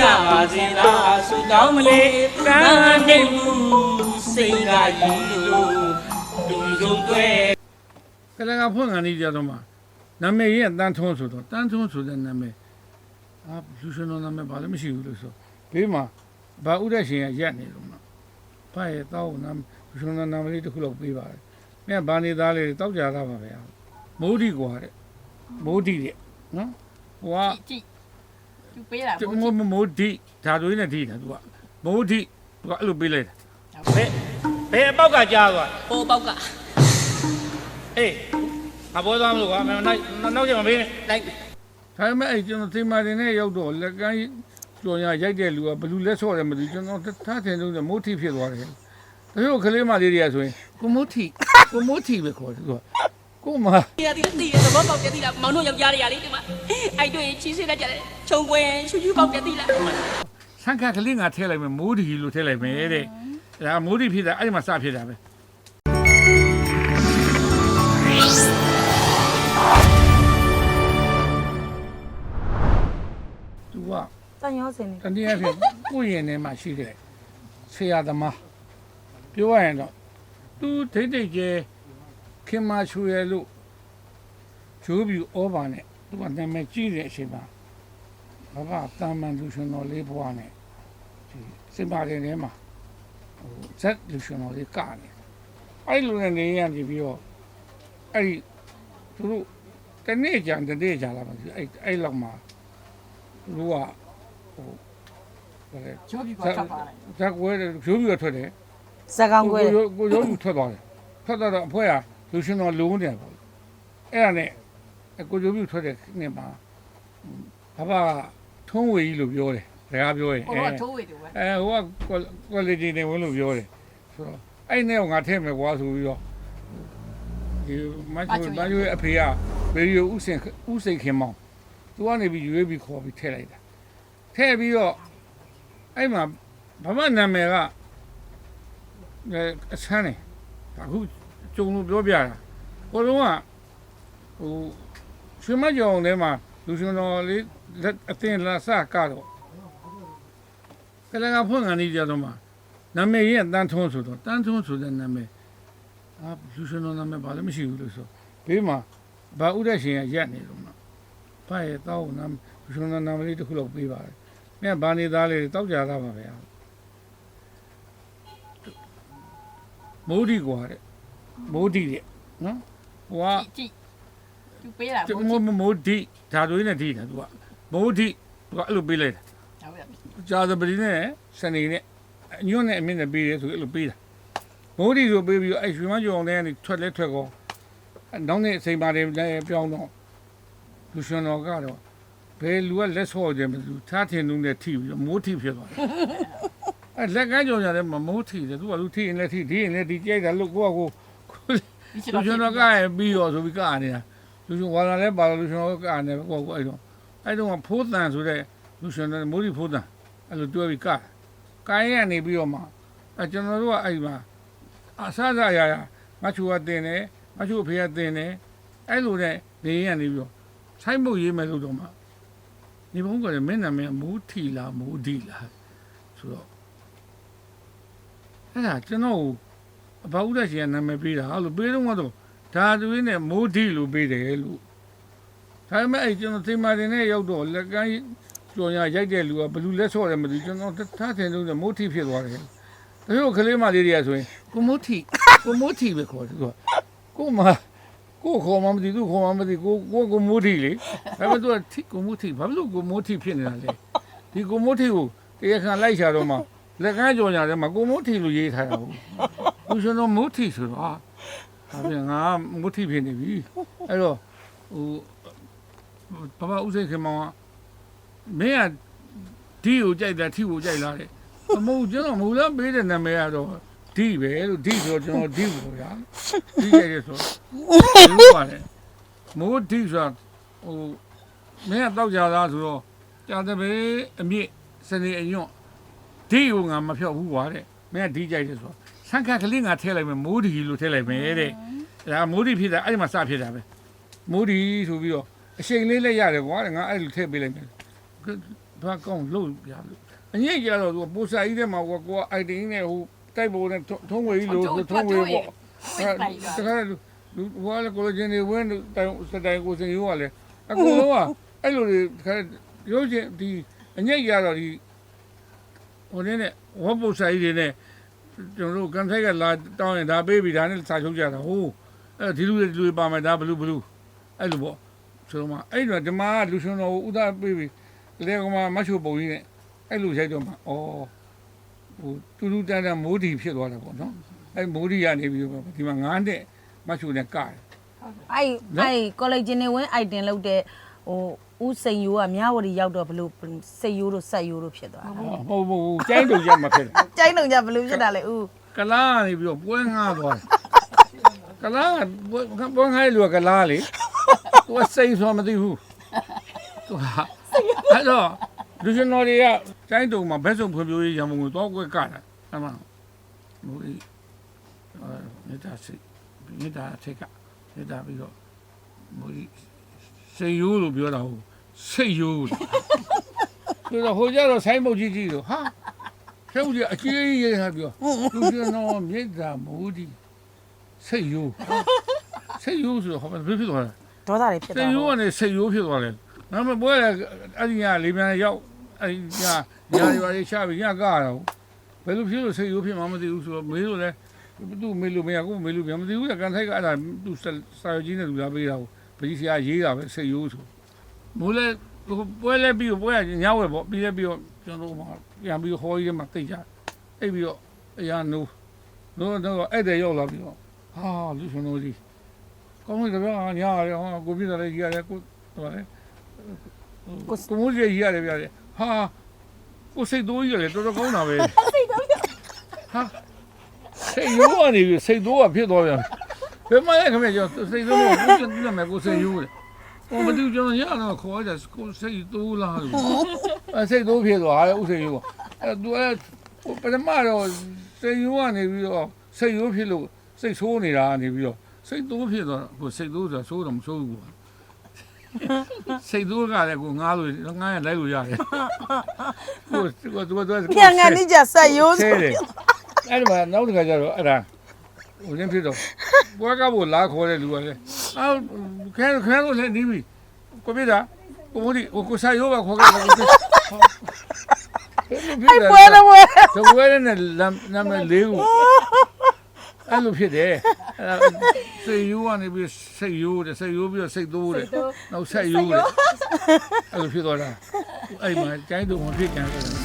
ရပါစေလားဆူတောင်းမလေးကမ်းနေမှုစိတ်ကကြီးလို့လူဆုံးတွေကလကဖွင့်ကန်နေကြတော့မှာနာမည်ရဲ့တန်းထုံးဆိုတော့တန်းထုံးဆိုတဲ့နာမည်အာလူရှင်တော်နာမည်ဘာလည်းမရှိဘူးလို့ဆိုဘေးမှာဘာဥဒ္ဒရှင်ကရက်နေလို့မှာဘာရဲ့တောက်နာမည်လူရှင်တော်နာမည်လေးတစ်ခုလောက်ပေးပါတယ်မင်းကဘာနေသားလေးတောက်ကြတာပါဗျာမိုးဒီကွာတဲ့မိုးဒီတဲ့နော်ဟိုကကြည့် သူပေးတာကျမိုးမိုးဒီဓာတ်တွေနဲ့ဒီတာသူကမိုးဒီသူကအဲ့လိုပေးလိုက်တာဘယ်ဘယ်အပေါက်ကကြားသွားဟိုပေါက်ကအေးအဘောသားမလို့ကွာမနောက်နောက်ကျမပေးနဲ့လိုက်ဒါပေမဲ့အဲ့ကျွန်တော်သင်မာတင်နဲ့ရောက်တော့လက်ကမ်းကျော်ညာရိုက်တဲ့လူကဘလူလက်ဆော့တယ်မသိဘူးကျွန်တော်ထားထင်လို့မိုးထီဖြစ်သွားတယ်။ဒါပေမဲ့ကလေးမလေးတွေကဆိုရင်ကိုမိုးထီကိုမိုးထီပဲခေါ်တယ်သူကကိုမဒီကဒီတီးရသဘောပေါက်ပြတိလားမောင်တို့ယောက်ျားတွေကလေဒီမှာအဲ့တွေ့ချီးစစ်တတ်ကြတယ် ခြုံကွင်းရှူရှူပေါက်ပြတိလားဆန်ခါကလေးငါထည့်လိုက်မယ်မိုးထီလို့ထည့်လိုက်မယ်တဲ့။ဒါမိုးထီဖြစ်တာအဲ့ဒီမှာစဖြစ်တာပဲ။ तू ကတန်ရောစင်နေတနည်းအားဖြင့်ကိုယ့်ရင်ထဲမှာရှိတဲ့ဆရာသမားပြောရရင်တော့သူဒိတ်ဒိတ်ကျဲခင်မာချူရလို့ဂျိုးပြူဩဘာနဲ့သူကနာမည်ကြီးတဲ့အချိန်မှာ ဘာဘာတာမန်လူရှင်တော်လေးဘွားနဲ့ဒီစင်ပါရင်ထဲမှာဟိုဇက်လူရှင်တော်လေးကနေအဲ့လိုနဲ့နေရနေပြီးတော့အဲ့ဒီသူတို့တနေ့ကြံတနေ့ကြလာပါဘူးအဲ့အဲ့လောက်မှာသူတို့ကဟိုဘာလဲချိုးပြီးပါထွက်သွားတယ်ဇက်ဝဲတယ်ဂျိုးပြူကထွက်တယ်ဇက်ကောင်ကွဲကိုရိုကိုရိုးယူထွက်သွားတယ်ထွက်သွားတော့အဖွဲကလူရှင်တော်လုံးတယ်ပေါ့အဲ့ဒါနဲ့အကိုရိုးပြထွက်တဲ့နေ့မှာဘာဘာ ထုံးဝေကြီးလို့ပြောတယ်စကားပြောရင်ဟိုအဲကထိုးဝေတူပဲအဲဟိုက quality နဲ့ဝင်လို့ပြောတယ်ဆိုတော့အဲ့နဲ့ငါထည့်မယ်ကွာဆိုပြီးတော့ဒီမတ်ချိုမတ်ချိုရဲ့အဖေကဗီဒီယိုဥစင်ဥစိန်ခင်မောင်သူကနေပြီးရွေးပြီးခေါ်ပြီးထည့်လိုက်တာထည့်ပြီးတော့အဲ့မှာဘာမှနာမည်ကအဲအဆန်းနေအခုကြုံလို့ပြောပြတာဟိုတုန်းကဟိုရွှေမကြောင်ထဲမှာလူရှင်တော်လေးလက် အတင်လာစကတော့ကလကဖွင့်ကန်နေကြတော့မှာနာမည်ရဲ့တန်းထုံးဆိုတော့တန်းထုံးဆိုတဲ့နာမည်အာလူရှင်တော်နာမည်ဘာလည်းမရှိဘူးလို့ဆိုဘေးမှာဘာဥဒ္ဒရှင်ကရက်နေလို့မှာဘာရဲ့တောက်နာမလူရှင်တော်နာမည်လေးတစ်ခုလောက်ပေးပါတယ်မင်းကဘာနေသားလေးတောက်ကြတာပါဗျာမိုးဒီကွာတဲ့မိုးဒီတဲ့နော်ဟိုကကြည့်သူပေးတာကျမိုးမိုးဒီဓာတ်တွေနဲ့ဒီတာသူက မိုးဒီသူကအဲ့လိုပေးလိုက်တာဟုတ်ပြီကြာသပတိနဲ့စနေနဲ့အညွန့်နဲ့အမင်းနဲ့ပေးတယ်ဆိုအဲ့လိုပေးတာမိုးဒီဆိုပေးပြီးတော့အဲ့ရွှေမကြောင်တဲ့ကနေထွက်လဲထွက်ကောနောက်နေ့အချိန်ပါတယ်လည်းပြောင်းတော့လူရှင်တော်ကတော့ဘယ်လူကလက်ဆော့တယ်မသူထားထင်လုံးနဲ့ထိပြီးတော့မိုးထိဖြစ်သွားတယ်အဲ့လက်ကန်းကြောင်ရတယ်မမိုးထိတယ်သူကလူထိရင်လည်းထိဒီရင်လည်းဒီကြိုက်တာလို့ကိုကကိုဒီချလူရှင်တော်ကရပြီးတော့ဆိုပြီးကနေတာလူရှင်ဝါလာလဲပါလူရှင်တော်ကနေကိုကိုအဲ့တော့ အဲ့တော့ဖိုးတန်ဆိုတဲ့လူရှင်တော်မိုးဒီဖိုးတန်အဲ့လိုတွဲပြီးကကိုင်းရနေပြီးတော့မှအဲ့ကျွန်တော်တို့ကအဲ့မှာအဆအဆရရမချူကတင်တယ်မချူအဖေကတင်တယ်အဲ့လိုနဲ့နေရနေပြီးတော့ဆိုင်မှုရေးမယ်လို့တော့မှနေဘုံကလည်းမင်းနာမည်မိုးထီလားမိုးဒီလားဆိုတော့အဲ့ဒါကျွန်တော်အဘဥဒ္ဒရှင်ကနာမည်ပေးတာဟာလို့ပေးတော့ကတော့ဒါသွေးနဲ့မိုးဒီလို့ပေးတယ်လို့ ဒါပေမဲ့အဲ့ကျွန်တော်သင်မာတင်နဲ့ရောက်တော့လက်ကမ်းကျော်ညာရိုက်တဲ့လူကဘလူလက်ဆော့တယ်မသိဘူးကျွန်တော်ထားထင်လို့မိုးထီဖြစ်သွားတယ်ဒါပေမဲ့ကလေးမလေးတွေကဆိုရင်ကိုမိုးထီကိုမိုးထီပဲခေါ်တယ်သူကကိုမကိုခေါ်မှမသိသူခေါ်မှမသိကိုကိုကိုမိုးထီလေဒါပေမဲ့သူကထီကိုမိုးထီဘာလို့ကိုမိုးထီဖြစ်နေတာလဲဒီကိုမိုးထီကိုတရားခံလိုက်ချတော့မှလက်ကမ်းကျော်ညာထဲမှာကိုမိုးထီလို့ရေးထားတာဟုတ်လူရှင်တော်မုတ်ထီဆိုတော့ဟာဒါပြန်ငါမုတ်ထီဖြစ်နေပြီအဲ့တော့ဟို ဘာဘာဥစိတ်ခင်မောင်ကမင်းကဒီကိုကြိုက်တာထီကိုကြိုက်လားတဲ့မဟုတ်ကျွန်တော်မူလပေးတဲ့နာမည်ကတော့ဒီပဲလို့ဒီဆိုကျွန်တော်ဒီကိုရဒီကြိုက်ရဆိုဒီပါတယ်မိုးဒီဆိုဟိုမင်းကတော့ကြသားဆိုတော့ကြာတဲ့ပဲအမြင့်စနေအညွန့်ဒီကိုငါမဖြောက်ဘူးကွာတဲ့မင်းကဒီကြိုက်တယ်ဆိုတော့ဆန်ခါကလေးငါထည့်လိုက်မယ်မိုးဒီလို့ထည့်လိုက်မယ်တဲ့ဒါမိုးဒီဖြစ်တာအဲ့ဒီမှာစဖြစ်တာပဲမိုးဒီဆိုပြီးတော့ အရှိန်လေးလည်းရတယ်ကွာတဲ့ငါအဲ့လိုထည့်ပေးလိုက်မယ်ဘာကောင်းလို့ပြလို့အငိမ့်ကြတော့သူကပိုစာကြီးထဲမှာကိုကကိုကအိုက်တင်နဲ့ဟိုတိုက်ပေါ်နဲ့ထုံးဝေကြီးလို့ထုံးဝေပေါ့အဲတခါလူလူဟိုကလည်းကိုလိုချင်နေဝင်းတိုင်စတိုင်ကိုစင်ရိုးကလည်းအကုန်လုံးကအဲ့လိုတွေတခါရုပ်ရှင်ဒီအငိမ့်ကြတော့ဒီဟိုနဲ့ဝတ်ပိုစာကြီးတွေနဲ့ကျွန်တော်တို့ကန်ဆိုင်ကလာတောင်းရင်ဒါပေးပြီးဒါနဲ့စာချုပ်ကြတာဟိုအဲဒီလူတွေဒီလူတွေပါမယ်ဒါဘလူးဘလူးအဲ့လိုပေါ့ ဆိုတော့မှအဲ့တော့ဒီမှာလူရှင်တော်ဥဒပေးပြီးလေကမှမတ်ချိုပုံကြီးနဲ့အဲ့လိုရိုက်တော့မှဩဟိုတူတူတန်တန်မိုးဒီဖြစ်သွားတယ်ပေါ့နော်အဲ့မိုးဒီကနေပြီးတော့ဒီမှာ9နှစ်မတ်ချိုနဲ့ကတယ်အဲ့အဲ့ကောလိပ်ချင်းနေဝင်အိုက်တင်လုပ်တဲ့ဟိုဦးစိန်ယိုးကမြဝတီရောက်တော့ဘလို့စိတ်ယိုးတို့ဆက်ယိုးတို့ဖြစ်သွားတာဟိုဟိုဟိုကျိုင်းတုံရက်မှာဖြစ်တယ်ကျိုင်းတော့ကြဘလို့ဖြစ်တာလဲဦးကလားကနေပြီးတော့ပွဲငှားသွားတယ်ကလားကပွဲပွဲငှားတဲ့လူကကလားလေ သူကစိတ်ဆိုမသိဘူးသူကအဲ့တော့လူရှင်တော်တွေကကျိုင်းတုံမှာဘက်စုံဖွံ့ဖြိုးရေးရံပုံကိုတော့ကွက်ကတာအမှန်ဟိုဒီအဲမေတ္တာစိတ်မေတ္တာထိတ်ကမေတ္တာပြီးတော့ဟိုဒီစိတ်ရိုးလို့ပြောတာဟုတ်စိတ်ရိုးလို့ဆိုတော့ဟိုကြတော့ဆိုင်းမုတ်ကြီးကြီးလို့ဟာကျုပ်ကြီးအကြီးကြီးဟာပြောလူကျွန်တော်မြစ်တာမိုးဒီစိတ်ရိုးစိတ်ရိုးဆိုတော့ဟောဘယ်ဖြစ်သွားလဲ ဒေါသတွေဖြစ်စိသွားတ်ရိုးကနေစိတ်ရိုးဖြစ်သွားတယ်ငါမပွဲအဲ့ဒီကလေးမြန်ရောက်အဲ့ဒီကညာရွာရေးချပြီးညကားတော့ဘယ်လိုဖြစ်လို့စိတ်ရိုးဖြစ်မှမသိဘူးဆိုတော့မေးလို့လဲသူ့မေးလို့မရဘူးမေးလို့ပြန်မသိဘူးကကန်ထိုက်ကအဲ့ဒါသူစာရကြီးနဲ့လူလာပေးတာကိုပကြီးဆရာရေးတာပဲစိတ်ရိုးဆိုမိုးလဲပွဲလဲပြီးပွဲညဝဲပေါ့ပြီးလဲပြီးတော့ကျွန်တော်တို့ပြန်ပြီးဟောကြီးမှာတိတ်ကြအိပ်ပြီးတော့အရာနိုးနိုးတော့အဲ့တဲ့ရောက်လာပြီးတော့ဟာလူရှင်တို့ကြီး ကောင်းပြီတော့ညာရဟောကိုပြစ်တယ်ကြီးရတယ်ကိုဟိုလေကိုကိုမိုးကြီးကြီးရတယ်ဗျာဟာကိုစိတ်တိုးကြီးလေတော်တော်ကောင်းတာပဲစိတ်တိုးဟာစိတ်ရိုးကနေပြီးစိတ်တိုးကဖြစ်သွားပြန်ဘယ်မှလည်းခမဲကျော်စိတ်တိုးတော့ကိုစိတ်တိုးမယ်ကိုစိတ်ရိုးလေဟိုမတူကျွန်တော်ရတော့ခေါ်ကြကိုစိတ်တိုးလားလို့အဲစိတ်တိုးဖြစ်သွားတယ်ဥစိတ်ရိုးအဲသူအဲပထမတော့စိတ်ရိုးကနေပြီးတော့စိတ်ရိုးဖြစ်လို့စိတ်ဆိုးနေတာကနေပြီးတော့ စိတ်တိုးဖြစ်သွားကိုစိတ်တိုးဆိုတာဆိုးတော့မဆိုးဘူးကွာစိတ်တိုးကလည်းကိုငားလို့ငားရလိုက်လို့ရတယ်ကိုကိုသူကသူကပြန်ကန်နေကြဆက်ယိုးဆဲဆိုတယ်အဲ့ဒီမှာနောက်တစ်ခါကျတော့အဲ့ဒါဟိုရင်ဖြစ်တော့ဘွားကဘို့လာခေါ်တဲ့လူကလည်းအော်ခဲခဲလို့လည်းနေပြီကိုပြတာကိုမဒီကိုစားရောပါခေါ်ခဲ့တယ်အဲ့ပွဲတော့ပွဲတဝဲနဲ့နာမည်လေးကိုအဲ့လိုဖြစ်တယ် အဲ့ဒါစိတ်ယူကနေပြီးစိတ်ယူတယ်စိတ်ယူပြီးတော့စိတ်တိုးတယ်နောက်ဆက်ယူတယ်အဲ့လိုဖြစ်သွားတာအဲ့မှာကျိုင်းတုံမဖြစ်ကြတယ်